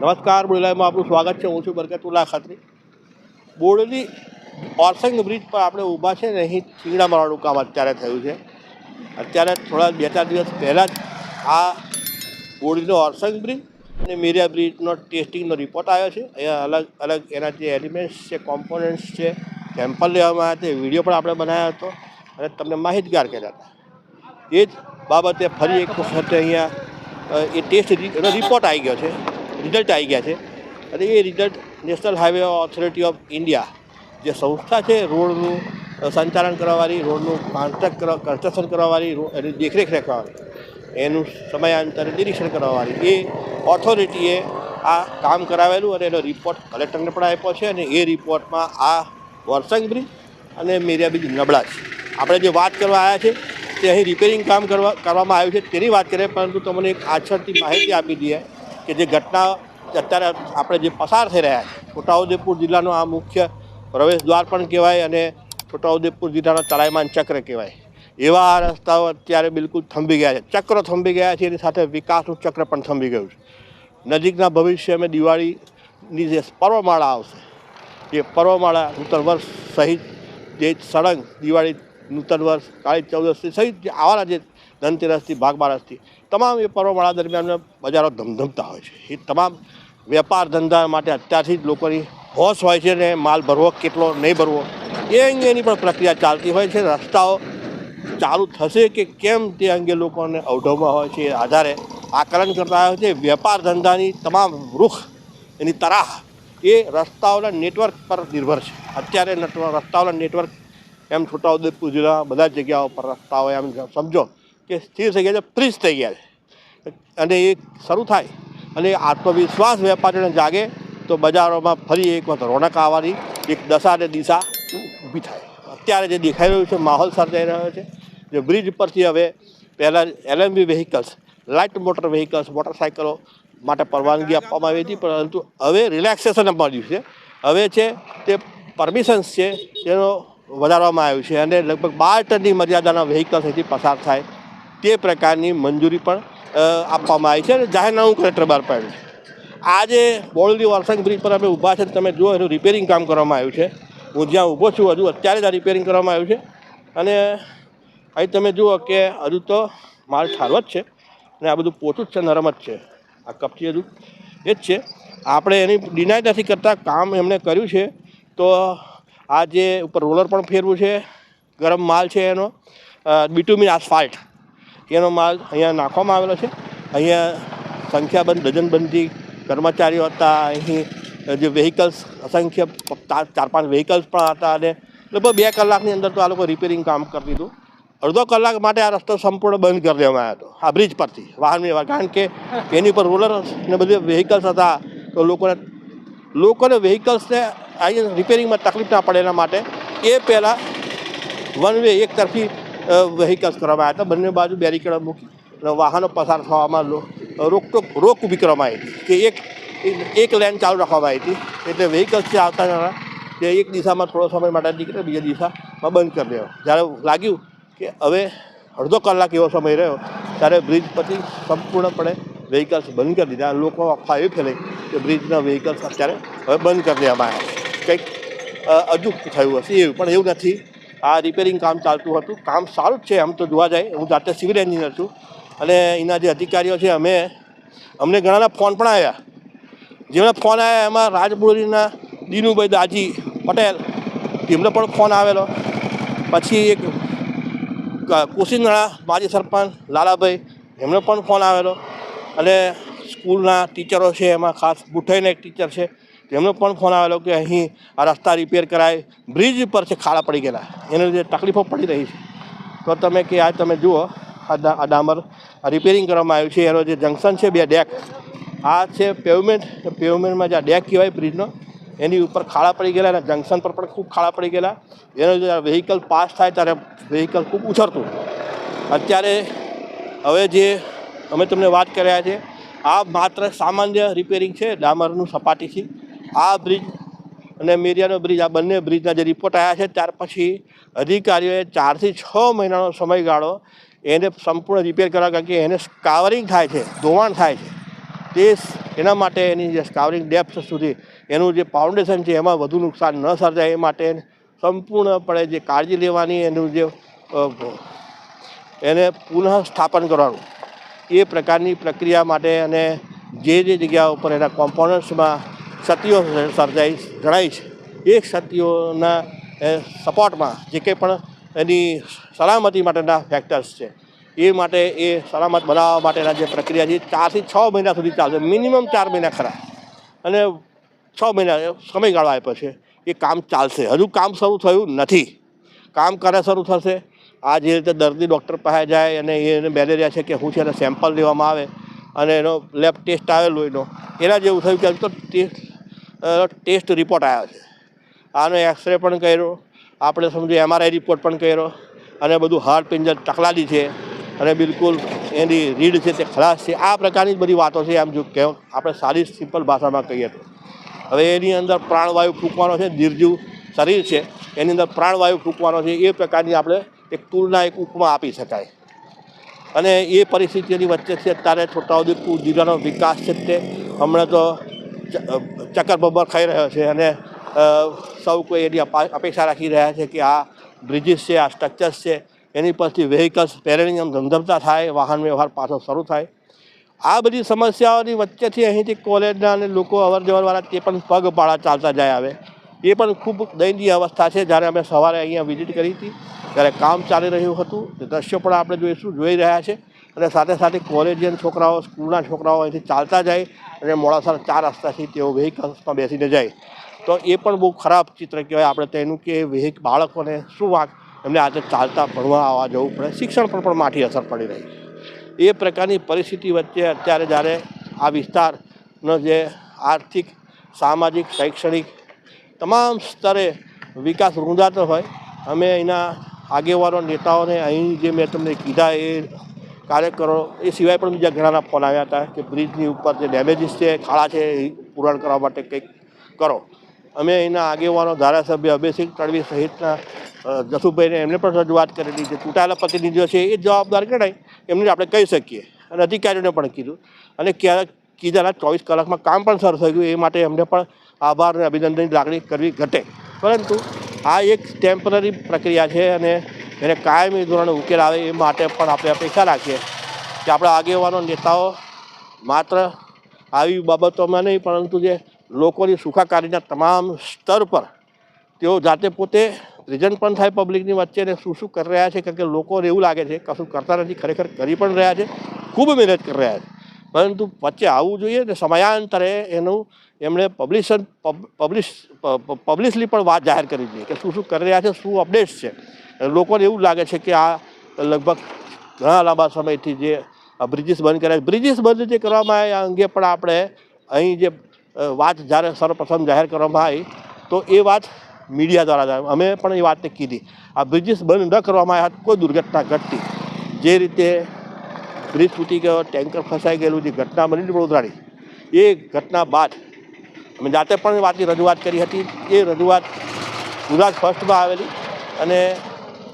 નમસ્કાર બોલાયમાં આપનું સ્વાગત છે. હું છું બરકતુલ્લા ખત્રી. બોડેલી ઓરસંગ બ્રિજ પર આપણે ઊભા છે ને, અહીં ચીંગડા મારવાનું કામ અત્યારે થયું છે. અત્યારે થોડા બે ચાર દિવસ પહેલાં જ આ બોડીનો ઓરસંગ બ્રિજ અને મેરિયા બ્રિજનો ટેસ્ટિંગનો રિપોર્ટ આવ્યો છે. અહીંયા અલગ અલગ એના જે એલિમેન્ટ્સ છે, કોમ્પોનન્ટ્સ છે, સેમ્પલ લેવામાં આવ્યા તે વીડિયો પણ આપણે બનાવ્યો હતો અને તમને માહિતગાર કર્યા હતા. એ જ બાબતે ફરી એક વખત અહીંયા એ ટેસ્ટ એનો રિપોર્ટ આવી ગયો છે. રિઝલ્ટ આવી ગયા છે. અને એ result national highway authority of India જે સંસ્થા છે, રોડનું સંચાલન કરવાવાળી, રોડનું કોન્ટ્રાક્ટ કન્સ્ટ્રક્શન કરવાવાળી એની દેખરેખ રાખવાવાળી, એનું સમયાંતરે નિરીક્ષણ કરવાવાળી, એ ઓથોરિટીએ આ કામ કરાવેલું અને એનો રિપોર્ટ કલેક્ટરને પણ આપ્યો છે અને એ રિપોર્ટમાં આ વરસંગ બ્રિજ અને મેરિયા બ્રિજ નબળા છે. આપણે જે વાત કરવા આવ્યા છે, તે અહીં રિપેરિંગ કામ કરવા, કરવામાં આવ્યું છે, તેની વાત કરીએ, પરંતુ તમને એક આછળથી માહિતી આપી દઈએ. કે જે ઘટના અત્યારે આપણે જે પસાર થઈ રહ્યા છે. છોટાઉદેપુર જિલ્લાનો આ મુખ્ય પ્રવેશ દ્વાર પણ કહેવાય અને છોટાઉદેપુર જિલ્લાનો તલાયમાન ચક્ર કહેવાય. એવા આ રસ્તાઓ અત્યારે બિલકુલ થંભી ગયા છે. ચક્ર થંભી ગયા છે, એની સાથે વિકાસનું ચક્ર પણ થંભી ગયું છે. નજીકના ભવિષ્યમાં દિવાળીની જે પર્વમાળા આવશે જે પર્વમાળા નૂતન વર્ષ સહિત જે સળંગ દિવાળી નૂતન વર્ષ, કાળી ચૌદસથી સહિત જે આવાના જે ધનતેરસથી ભાગબારસથી તમામ એ પર્વમાળા દરમિયાન બજારો ધમધમતા હોય છે. એ તમામ વેપાર ધંધા માટે અત્યારથી જ લોકોની હોશ હોય છે ને માલ ભરવો, કેટલો નહીં ભરવો, એ અંગેની પણ પ્રક્રિયા ચાલતી હોય છે. રસ્તાઓ ચાલુ થશે કે કેમ તે અંગે લોકોને અવઢવમાં હોય છે. આધારે આકલન કરતા હોય છે. વેપાર ધંધાની તમામ વૃક્ષ એની તરાહ એ રસ્તાઓના નેટવર્ક પર નિર્ભર છે. અત્યારે રસ્તાઓના નેટવર્ક એમ છોટાઉદેપુર જિલ્લા બધા જગ્યાઓ પર રસ્તાઓ એમ સમજો કે સ્થિર થઈ ગયા છે ફ્રીજ થઈ ગયા છે. અને એ શરૂ થાય અને આત્મવિશ્વાસ વેપારીને જાગે તો બજારોમાં ફરી એક વખત રોનક આવવાની, એક દશા અને દિશા ઊભી થાય. અત્યારે જે દેખાઈ રહ્યું છે, માહોલ સર્જાઈ રહ્યો છે. જે બ્રિજ પરથી હવે પહેલાં LMV vehicles light motor vehicles મોટરસાઇકલો માટે પરવાનગી આપવામાં આવી હતી, પરંતુ હવે રિલેક્સેશન મળ્યું છે. હવે છે તે પરમિશન્સ છે, તેનો વધારવામાં આવ્યું છે અને લગભગ બાર ટનની મર્યાદાના વ્હીકલ્સ અહીંથી પસાર થાય તે પ્રકારની મંજૂરી પણ આપવામાં આવી છે અને જાહેરનામું કલેક્ટર બહાર પાડ્યું છે. આજે બોરડી વરસાંગ બ્રિજ પર અમે ઊભા છે તમે જુઓ, એનું રિપેરિંગ કામ કરવામાં આવ્યું છે. હું જ્યાં ઊભો છું, હજુ અત્યારે જ આ રિપેરિંગ કરવામાં આવ્યું છે. અને અહીં તમે જુઓ કે હજુ તો માલ ઠારવો જ છે અને આ બધું પોચું જ છે, નરમ જ છે. આ કપચી હજુ એ જ છે. આપણે એની ડિનાય નથી કરતા, કામ એમણે કર્યું છે, તો આ જે ઉપર રોલર પણ ફેરવું છે, ગરમ માલ છે એનો બીટુમિન આસફાલ્ટ એનો માલ અહીંયા નાખવામાં આવેલો છે. અહીંયા સંખ્યાબંધ ડઝનબંધી કર્મચારીઓ હતા. અહીં જે વ્હીકલ્સ અસંખ્ય ચાર ચાર, પાંચ વેહિકલ્સ પણ હતા અને લગભગ બે કલાકની અંદર તો આ લોકો રિપેરિંગ કામ કરી દીધું. અડધો કલાક માટે આ રસ્તો સંપૂર્ણ બંધ કરી દેવામાં આવ્યો હતો. આ બ્રિજ પરથી, વાહન વ્યવહાર. કારણ કે એની ઉપર રોલર ને બધે વેહિકલ્સ હતા. તો લોકોને લોકોને વેહિકલ્સને અહીંયા રિપેરિંગમાં તકલીફ ના પડે એના માટે એ પહેલાં વન વે એક તરફી વ્હીકલ્સ કરવામાં આવ્યા હતા. બંને બાજુ બેરિકેડ મૂકી અને વાહનો પસાર થવામાં રોકટોક રોક ઊભી કરવામાં આવી કે એક એક લેન ચાલુ રાખવામાં આવી હતી. એટલે વ્હીકલ્સ જે આવતા હતા, તે એક દિશામાં થોડો સમય માટે નીકળે, બીજા દિશામાં બંધ કરી દેવા. જ્યારે લાગ્યું કે હવે અડધો કલાક એવો સમય રહ્યો, ત્યારે બ્રિજ પરથી સંપૂર્ણપણે વ્હીકલ્સ બંધ કરી દીધા. લોકો અફવા એવી ફેલાઈ કે બ્રિજના વ્હીકલ્સ અત્યારે હવે બંધ કરી દેવામાં આવ્યા કંઈક અજુક થયું હશે એવું. પણ એવું નથી. આ રિપેરિંગ કામ ચાલતું હતું. કામ સારું જ છે, આમ તો જોવા જાય. હું જાતે સિવિલ એન્જિનિયર છું. અને એના જે અધિકારીઓ છે, અમે, અમને ઘણાના ફોન પણ આવ્યા જેમના ફોન આવ્યા એમાં રાજબોરીના દીનુભાઈ દાજી પટેલ, એમનો પણ ફોન આવેલો. પછી એક કુશીનળા માજી સરપંચ લાલાભાઈ, એમનો પણ ફોન આવેલો. અને સ્કૂલના ટીચરો છે, એમાં ખાસ બુઠાઈના એક ટીચર છે. તેમનો પણ ફોન આવેલો કે અહીં આ રસ્તા રિપેર કરાય. બ્રિજ પર છે, ખાડા પડી ગયેલા. એને લીધે તકલીફો પડી રહી છે. તો તમે કે આ તમે જુઓ, આ ડામર રિપેરિંગ કરવામાં આવ્યું છે. એનો જે જંકશન છે, બે ડેક આ છે પેવમેન્ટ પેવમેન્ટમાં જે આ ડેક કહેવાય બ્રિજનો એની ઉપર ખાડા પડી ગયેલા અને જંકશન પર પણ ખૂબ ખાડા પડી ગયેલા. એનો જે વ્હીકલ પાસ થાય ત્યારે વ્હીકલ ખૂબ ઉછળતું. અત્યારે હવે જે અમે તમને વાત કર્યા છે, આ માત્ર સામાન્ય રિપેરિંગ છે, ડામરનું સપાટીથી આ બ્રિજ અને મેરિયાનો બ્રિજ, આ બંને બ્રિજના જે રિપોર્ટ આવ્યા છે, ત્યાર પછી અધિકારીઓએ ચારથી છ મહિનાનો સમયગાળો એને સંપૂર્ણ રિપેર કરવા, કારણ કે એને સ્કાવરિંગ થાય છે, ધોવાણ થાય છે. તે એના માટે એની જે સ્કાવરિંગ ડેપ્થ સુધી એનું જે ફાઉન્ડેશન છે, એમાં વધુ નુકસાન ન સર્જાય, એ માટે સંપૂર્ણપણે જે કાળજી લેવાની, એનું જે એને પુનઃ સ્થાપન કરવાનું. એ પ્રકારની પ્રક્રિયા માટે અને જે જે જગ્યા ઉપર એના કોમ્પોનન્ટ્સમાં ક્ષતિઓ સર્જાઈ જણાય છે. એ ક્ષતિઓના સપોર્ટમાં જે કંઈ પણ એની સલામતી માટેના ફેક્ટર્સ છે, એ માટે એ સલામત બનાવવા માટેના જે પ્રક્રિયા છે ચારથી છ મહિના સુધી ચાલશે. મિનિમમ ચાર મહિના ખરા. અને છ મહિના સમયગાળો આપ્યો છે. એ કામ ચાલશે. હજુ કામ શરૂ થયું નથી. કામ ક્યારે શરૂ થશે. આ જે રીતે દર્દી ડૉક્ટર પાસે જાય અને એને મેલેરિયા છે કે શું છે એને સેમ્પલ લેવામાં આવે અને એનો લેબ ટેસ્ટ આવેલો એનો, એના જેવું થયું કે તો ટેસ્ટ ટેસ્ટ રિપોર્ટ આવ્યો છે. આનો એક્સરે પણ કર્યો. આપણે સમજો એમઆરઆઈ રિપોર્ટ પણ કર્યો. અને બધું હાર્ટ પિંજર તકલાદી છે, અને બિલકુલ એની રીડ છે તે ખલાસ છે. આ પ્રકારની જ બધી વાતો છે એમ જો કે આપણે સારી સિમ્પલ ભાષામાં કહીએ તો. હવે એની અંદર પ્રાણવાયુ ફૂંકવાનો છે, નિર્જીવ શરીર છે, એની અંદર પ્રાણવાયુ ફૂંકવાનો છે, એ પ્રકારની આપણે એક તુલના, એક ઉપમા આપી શકાય. અને એ પરિસ્થિતિની વચ્ચે છે, અત્યારે છોટાઉદેપુર જિલ્લાનો વિકાસ છે તે. હમણાં તો ચક્કર બબર ખાઈ રહ્યો છે અને સૌ કોઈ એની અપેક્ષા રાખી રહ્યા છે કે આ બ્રિજીસ છે, આ સ્ટ્રક્ચર્સ છે, એની પરથી વેહિકલ્સ પેરેલિંગ ધમધમતા થાય, વાહન વ્યવહાર પાછો શરૂ થાય. આ બધી સમસ્યાઓની વચ્ચેથી અહીંથી કોલેજના અને લોકો અવર જવરવાળા તે પણ પગપાળા ચાલતા જાય આવે. એ પણ ખૂબ દયનીય અવસ્થા છે. જ્યારે અમે સવારે અહીંયા વિઝિટ કરી હતી, ત્યારે કામ ચાલી રહ્યું હતું. તે દ્રશ્યો પણ આપણે જોઈશું, જોઈ રહ્યા છે. અને સાથે સાથે કોલેજિયન છોકરાઓ સ્કૂલના છોકરાઓ અહીંથી ચાલતા જાય અને મોડાસા ચાર રસ્તાથી તેઓ વેહિકલ્સમાં બેસીને જાય. તો એ પણ બહુ ખરાબ ચિત્ર કહેવાય. આપણે તેનું કે વેહિક બાળકોને શું વાંક એમને આજે ચાલતા, ભણવા આવવા જવું પડે. શિક્ષણ પર પણ માઠી અસર પડી રહી એ પ્રકારની પરિસ્થિતિ વચ્ચે અત્યારે જ્યારે આ વિસ્તારનો જે આર્થિક, સામાજિક, શૈક્ષણિક તમામ સ્તરે વિકાસ રૂંધાતો હોય, અમે અહીંના આગેવાનો, નેતાઓને અહીં જે મેં તમને કીધા એ કાર્યકરો એ સિવાય પણ બીજા ઘણાના ફોન આવ્યા હતા કે બ્રિજની ઉપર જે ડેમેજીસ છે, ખાડા છે, એ પૂરણ કરવા માટે કંઈક કરો. અમે અહીંના આગેવાનો, ધારાસભ્ય અભયસિંહ તડવી સહિતના જસુભાઈને એમને પણ રજૂઆત કરેલી જે ચૂંટાયેલા પ્રતિનિધિઓ છે, એ જવાબદાર ગણાય એમને આપણે કહી શકીએ. અને અધિકારીઓને પણ કીધું. અને ક્યારેક કીધાના ચોવીસ કલાકમાં કામ પણ શરૂ થઈ ગયું એ માટે એમને પણ આભાર અને અભિનંદનની લાગણી કરવી ઘટે. પરંતુ આ એક ટેમ્પરરી પ્રક્રિયા છે અને એને કાયમી ધોરણે ઉકેલ આવે એ માટે પણ આપણે અપેક્ષા રાખીએ કે આપણા આગેવાનો, નેતાઓ માત્ર આવી બાબતોમાં નહીં, પરંતુ જે લોકોની સુખાકારીના તમામ સ્તર પર તેઓ જાતે પોતે રિઝન પણ થાય પબ્લિકની વચ્ચે અને શું શું કરી રહ્યા છે, કારણ કે લોકોને એવું લાગે છે કશું કરતા નથી, ખરેખર કરી પણ રહ્યા છે, ખૂબ મહેનત કરી રહ્યા છે. પરંતુ વચ્ચે આવવું જોઈએ ને સમયાંતરે એનું એમણે પબ્લિશન પબ્લિશ પબ્લિશલી પણ વાત જાહેર કરવી જોઈએ કે શું શું કરી રહ્યા છે, શું અપડેટ્સ છે. લોકોને એવું લાગે છે કે આ લગભગ ઘણા લાંબા સમયથી જે બ્રિજિસ બંધ કર્યા બ્રિજિસ બંધ જે કરવામાં આવ્યા અંગે પણ આપણે અહીં જે વાત જ્યારે સર્વપ્રથમ જાહેર કરવામાં આવી, તો એ વાત મીડિયા દ્વારા અમે પણ એ વાતને કીધી. આ બ્રિજિસ બંધ ન કરવામાં આવ્યા કોઈ દુર્ઘટના ઘટતી. જે રીતે બ્રિજ તૂટી ગયો, ટેન્કર ફસાઈ ગયેલું, જે ઘટના બની વડોદરાની, એ ઘટના બાદ અમે જાતે પણ વાતની રજૂઆત કરી હતી. એ રજૂઆત ગુજરાત ફર્સ્ટમાં આવેલી અને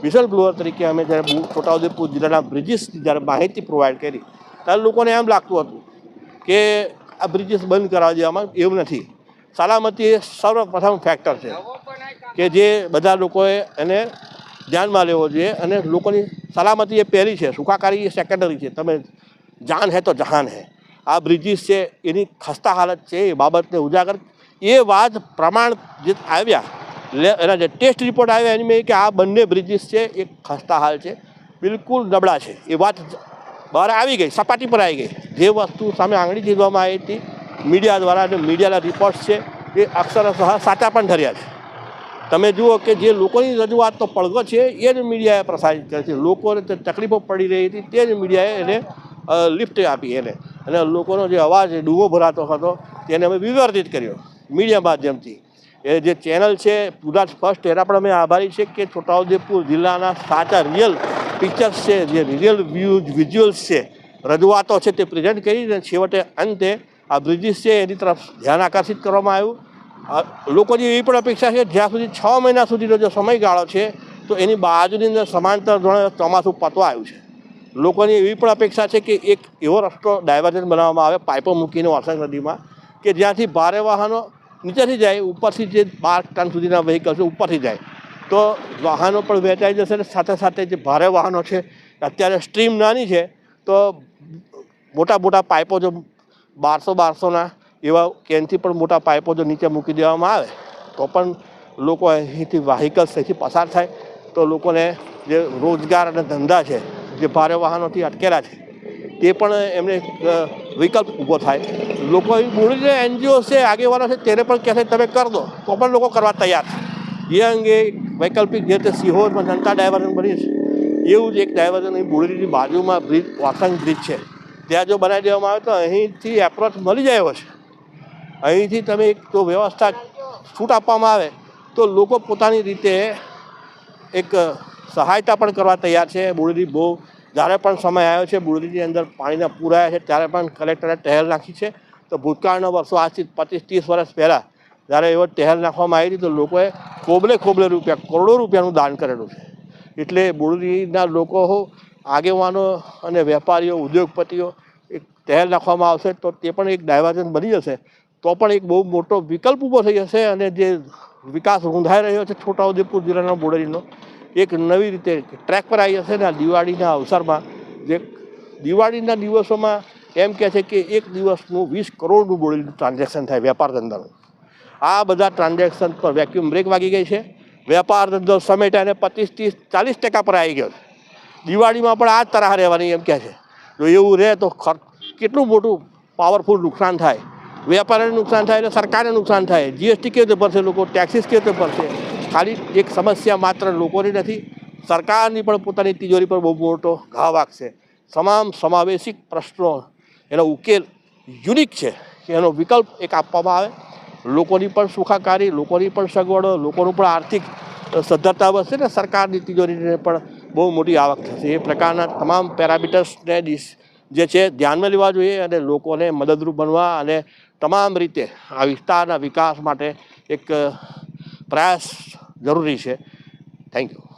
વિસલ બ્લોઅર તરીકે અમે જ્યારે છોટાઉદેપુર જિલ્લાના બ્રિજીસની જ્યારે માહિતી પ્રોવાઈડ કરી, ત્યારે લોકોને એમ લાગતું હતું કે આ બ્રિજીસ બંધ કરાવી દેવામાં એવું નથી. સલામતી એ સર્વપ્રથમ ફેક્ટર છે કે જે બધા લોકોએ એને ધ્યાનમાં લેવો જોઈએ અને લોકોની સલામતી એ પહેલી છે, સુખાકારી એ સેકન્ડરી છે. તમે જાન હે તો જહાન હે. આ બ્રિજીસ છે, એની ખસ્તા હાલત છે, એ બાબતને ઉજાગર. એ વાત પ્રમાણ જે આવ્યા એના જે ટેસ્ટ રિપોર્ટ આવ્યા એની મેં કે આ બંને બ્રિજીસ છે એ ખસ્તા હાલ છે, બિલકુલ નબળા છે. એ વાત બહાર આવી ગઈ, સપાટી પર આવી ગઈ. જે વસ્તુ સામે આંગળી ચીધવામાં આવી હતી, મીડિયા દ્વારા અને મીડિયાના રિપોર્ટ્સ છે, એ અક્ષરશઃ સાચા પણ ઠર્યા છે. તમે જુઓ કે જે લોકોની રજૂઆતનો પડઘો છે, એ જ મીડિયાએ પ્રસારિત કરે છે. લોકોને જે તકલીફો પડી રહી હતી, તે જ મીડિયાએ એને લિફ્ટ આપી એને. અને લોકોનો જે અવાજ ડૂબો ભરાતો હતો, તેને અમે વિવર્તિત કર્યો મીડિયા માધ્યમથી. એ જે ચેનલ છે ગુજરાત ફર્સ્ટ, એના પણ અમે આભારી છે કે છોટાઉદેપુર જિલ્લાના સાચા રિયલ પિક્ચર્સ છે, જે રિયલ વ્યૂઝ વિઝ્યુઅલ્સ છે, રજૂઆતો છે તે પ્રેઝન્ટ કરી અને છેવટે અંતે આ બ્રિજિસ છે એની તરફ ધ્યાન આકર્ષિત કરવામાં આવ્યું. લોકોની એવી પણ અપેક્ષા છે, જ્યાં સુધી છ મહિના સુધીનો જે સમયગાળો છે, તો એની બાજુની અંદર સમાંતર ધોરણે ચોમાસું પતવાયું છે. લોકોની એવી પણ અપેક્ષા છે કે એક એવો રસ્તો ડાયવર્ઝન બનાવવામાં આવે, પાઇપો મૂકીને વાસણ નદીમાં, કે જ્યાંથી ભારે વાહનો નીચેથી જાય, ઉપરથી જે બાર ટન સુધીના વ્હીકલ્સ ઉપરથી જાય. તો વાહનો પણ વેચાઈ જશે અને સાથે સાથે જે ભારે વાહનો છે, અત્યારે સ્ટ્રીમ નાની છે, તો મોટા મોટા પાઇપો જો બારસો બારસોના એવા કેનથી પણ મોટા પાઇપો જો નીચે મૂકી દેવામાં આવે, તો પણ લોકો અહીંથી વાહિકલ્સ અહીંથી પસાર થાય. તો લોકોને જે રોજગાર અને ધંધા છે, જે ભારે વાહનોથી અટકેલા છે તે પણ એમને વિકલ્પ ઊભો થાય. લોકો મૂળ જે એનજીઓ છે, આગેવાનો છે, તેને પણ કહેશે, તમે કરી દો. તો પણ લોકો કરવા તૈયાર છે. એ અંગે વૈકલ્પિક જે રીતે સિહોરમાં જનતા ડાયવર્ઝન બની છે. એવું જ એક ડાયવર્ઝન અહીં બોડેલીની બાજુમાં બ્રિજ વાસંગ બ્રિજ છે. ત્યાં જો બનાવી દેવામાં આવે તો અહીંથી એપ્રોચ મળી જાય છે. અહીંથી તમે એક જો વ્યવસ્થા છૂટ આપવામાં આવે, તો લોકો પોતાની રીતે એક સહાયતા પણ કરવા તૈયાર છે. બોડેલી બહુ જ્યારે પણ સમય આવ્યો છે બોડેલીની અંદર પાણીના પૂર આવ્યા છે, ત્યારે પણ કલેક્ટરે ટહેલ નાખી છે. તો ભૂતકાળના વર્ષો આજથી પચીસ, ત્રીસ વર્ષ પહેલાં જ્યારે એવો ટહેલ નાખવામાં આવી હતી, તો લોકોએ ખોબલે ખોબલે રૂપિયા, કરોડો રૂપિયાનું દાન કરેલું છે. એટલે બોડેલીના લોકો આગેવાનો અને વેપારીઓ, ઉદ્યોગપતિઓ, એક ટહેલ નાખવામાં આવશે, તો તે પણ એક ડાયવર્ઝન બની જશે. તો પણ એક બહુ મોટો વિકલ્પ ઊભો થઈ જશે અને જે વિકાસ રૂંધાઈ રહ્યો છે છોટાઉદેપુર જિલ્લાના બોડેલીનો એક નવી રીતે ટ્રેક પર આવી જશે ને દિવાળીના અવસરમાં જે દિવાળીના દિવસોમાં એમ કહે છે કે એક દિવસનું વીસ કરોડનું બોડેલીનું ટ્રાન્ઝેક્શન થાય વેપાર ધંધાનું. આ બધા ટ્રાન્ઝેક્શન પર વેક્યુમ બ્રેક વાગી ગઈ છે. વેપાર ધંધો સમેટાને પચીસ ત્રીસ ચાલીસ ટકા પર આવી ગયો દિવાળીમાં પણ આ જ તરાહ રહેવાની એમ કહે છે. જો એવું રહે તો ખર્ચ કેટલું મોટું પાવરફુલ નુકસાન થાય. વેપારીને નુકસાન થાય એટલે સરકારને નુકસાન થાય. જીએસટી કેવી રીતે ભરશે લોકો? ટેક્સીસ કેવી રીતે ભરશે? ખાલી એક સમસ્યા માત્ર લોકોની નથી, સરકારની પણ પોતાની તિજોરી પર બહુ મોટો ઘા વાગશે. તમામ સમાવેશિક પ્રશ્નો એનો ઉકેલ યુનિક છે કે એનો વિકલ્પ એક આપવામાં આવે. લોકોની પણ સુખાકારી, લોકોની પણ સગવડો, લોકોનું પણ આર્થિક સદ્ધરતા વધશે ને સરકારની તિજોરીને પણ બહુ મોટી આવક થશે. એ પ્રકારના તમામ પેરામીટર્સને જે છે ધ્યાનમાં લેવા જોઈએ અને લોકોને મદદરૂપ બનવા અને તમામ રીતે આ વિસ્તારના વિકાસ માટે એક પ્રયાસ જરૂરી છે. Thank you